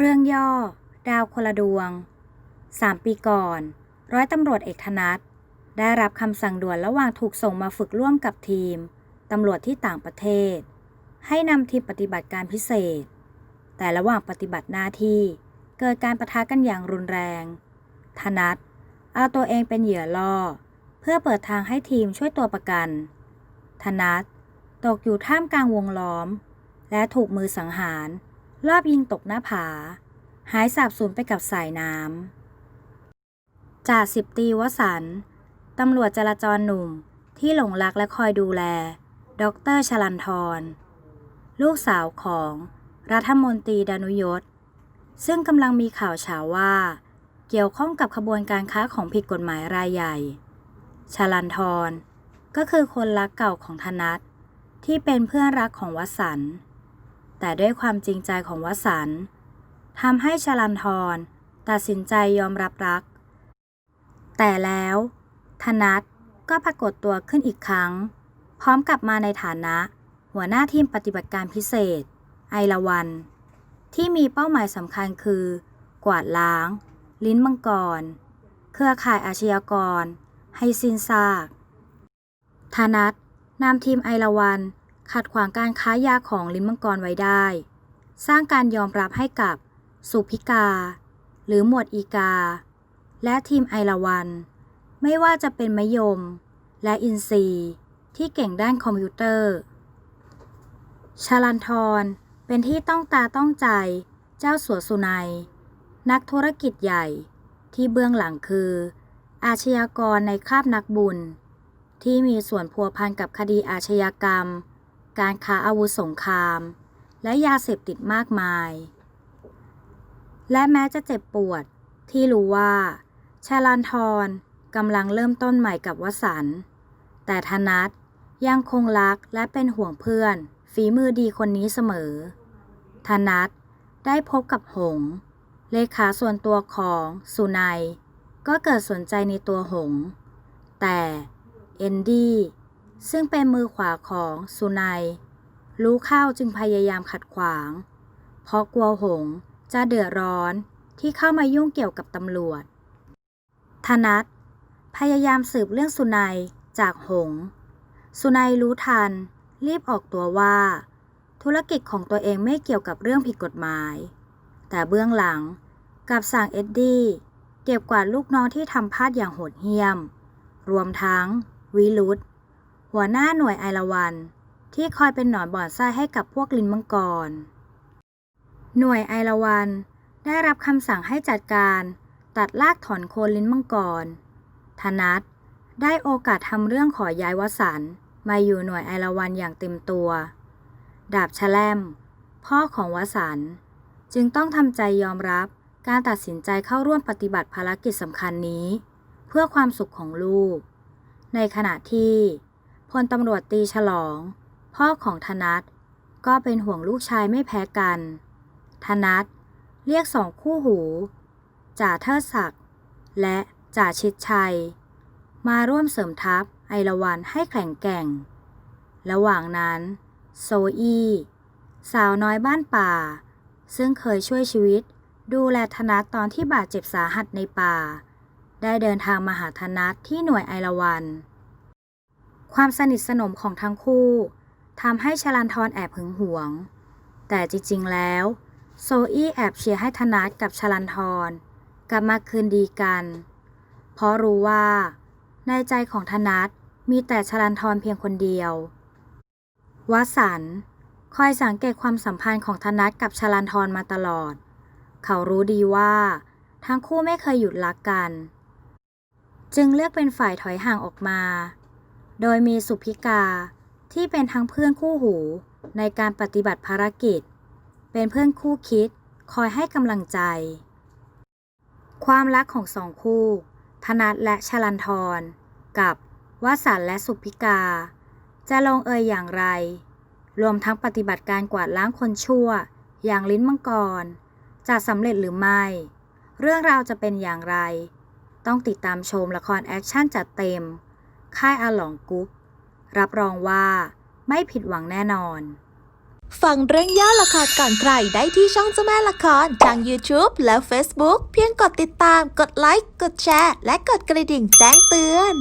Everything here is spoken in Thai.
เรื่องย่อ ดาวคนละดวง 3 ปีก่อน ร้อยตำรวจเอกธนัทได้รับคำสั่งด่วนระหว่างถูกส่งมาฝึกร่วมกับทีมตำรวจที่ต่างประเทศ ให้นำทีมปฏิบัติการพิเศษ แต่ระหว่างปฏิบัติหน้าที่เกิดการประทะกันอย่างรุนแรง ธนัทเอาตัวเองเป็นเหยื่อล่อ เพื่อเปิดทางให้ทีมช่วยตัวประกัน ธนัทตกอยู่ท่ามกลางวงล้อม และถูกมือสังหาร รอบยิงตกหน้าผา หายสาบสูญไปกับสายน้ำจ่าสิบตีวสันต์ตำรวจจราจรหนุ่มที่หลงรักและคอยดูแล ดรชลันทร ลูกสาวของรัฐมนตรีดานุยศ ซึ่งกำลังมีข่าวเฉาว่า เกี่ยวข้องกับขบวนการค้าของผิดกฎหมายรายใหญ่ ชลันทรก็คือคนรักเก่าของธนัทที่เป็นเพื่อนรักของวสันต์ แต่ด้วยความจริงใจของวสันทำให้ชลันทรตัดสินใจยอมรับรัก แต่แล้วธนัทก็ปรากฏตัวขึ้นอีกครั้ง พร้อมกลับมาในฐานะ หัวหน้าทีมปฏิบัติการพิเศษ ไอละวัน ที่มีเป้าหมายสำคัญคือ กวาดล้าง ลิ้นมังกร เครือข่ายอาชญากร ให้สิ้นซากธนัทนำทีมไอละวัน ขัดขวางการค้ายาของลิ้นมังกรไว้ได้ สร้างการยอมรับให้กับสุพิกา หรือหมวดอีกา และทีมไอละวัน ไม่ว่าจะเป็นมยม และอินซีที่เก่งด้านคอมพิวเตอร์ชาลันทรเป็นที่ต้องตาต้องใจเจ้าสัวสุนัย นักธุรกิจใหญ่ที่เบื้องหลังคือ อาชญากรในคราบนักบุญ ที่มีส่วนพัวพันกับคดีอาชญากรรม การค้าอาวุธสงคราม และยาเสพติดมากมาย และแม้จะเจ็บปวดที่รู้ว่าชาลันทรกำลังเริ่มต้นใหม่กับวสันต์แต่ธนัทยังคงรักและเป็นห่วงเพื่อน ฝีมือดีคนนี้เสมอ ธนัทได้พบกับหง เลขาส่วนตัวของสุนัย ก็เกิดสนใจในตัวหง แต่เอนดี้ ซึ่งเป็นมือขวาของสุนัย รู้เข้าจึงพยายามขัดขวาง เพราะกลัวหงจะเดือดร้อนที่เข้ามายุ่งเกี่ยวกับตำรวจ ธนัทพยายามสืบเรื่องสุนัยจากหง สุนัยรู้ทัน รีบออกตัวว่า ธุรกิจของตัวเองไม่เกี่ยวกับเรื่องผิดกฎหมาย แต่เบื้องหลังกับสั่งเอ็ดดี้เก็บกวาดลูกน้องที่ทำพลาดอย่างโหดเหี้ยม รวมทั้งวิรุธ หัวหน้าหน่วยไอละวัน ที่คอยเป็นหนอนบ่อนไส้ให้กับพวกลินมังกร หน่วยไอละวันได้รับคำสั่งให้จัดการตัดลากถอนโคนลิ้นมังกร ธนัทได้โอกาสทำเรื่องขอย้ายวสันมาอยู่หน่วยไอละวันอย่างเต็มตัว ดาบแชลม พ่อของวสันจึงต้องทำใจยอมรับการตัดสินใจเข้าร่วมปฏิบัติภารกิจสำคัญนี้ เพื่อความสุขของลูก ในขณะที่ ลตำรวจตีฉลอง พ่อของธนัทก็เป็นห่วงลูกชายไม่แพ้กัน ธนัทเรียกสองคู่หู จ่าเทิดศักดิ์และจ่าชิดชัย มาร่วมเสริมทัพไอละวันให้แข็งแกร่ง ระหว่างนั้น โซอี้ สาวน้อยบ้านป่า ซึ่งเคยช่วยชีวิตดูแลธนัทตอนที่บาดเจ็บสาหัสในป่า ได้เดินทางมาหาธนัทที่หน่วยไอละวัน ความสนิทสนมของทั้งคู่ทำให้ชลันทรแอบหึงหวง แต่จริงๆแล้ว โซอี้แอบเชียร์ให้ธนัทกับชลันทรกลับมาคืนดีกัน เพราะรู้ว่า ในใจของธนัทมีแต่ชลันทรเพียงคนเดียววสันคอยสังเกตความสัมพันธ์ของธนัทกับชลันทรมาตลอด เขารู้ดีว่า ทั้งคู่ไม่เคยหยุดรักกัน จึงเลือกเป็นฝ่ายถอยห่างออกมา โดยมีสุพิกาที่เป็นทั้งเพื่อนคู่หูในการปฏิบัติภารกิจ เป็นเพื่อนคู่คิดคอยให้กำลังใจ ความรักของสองคู่ ธนัทและชลันทร กับวสันต์และสุพิกา จะลงเอยอย่างไร รวมทั้งปฏิบัติการกวาดล้างคนชั่ว อย่างลิ้นมังกร จะสำเร็จหรือไม่ เรื่องราวจะเป็นอย่างไร ต้องติดตามชมละครแอคชั่นจัดเต็ม ค่ายอาหลองกุ๊ก รับรองว่าไม่ผิดหวังแน่นอน ฟังเรื่องย่อละครก่อนใครได้ที่ช่องเจ้าแม่ละครทาง YouTube และ Facebook เพียงกดติดตาม กดไลค์ กดแชร์ และกดกระดิ่งแจ้งเตือน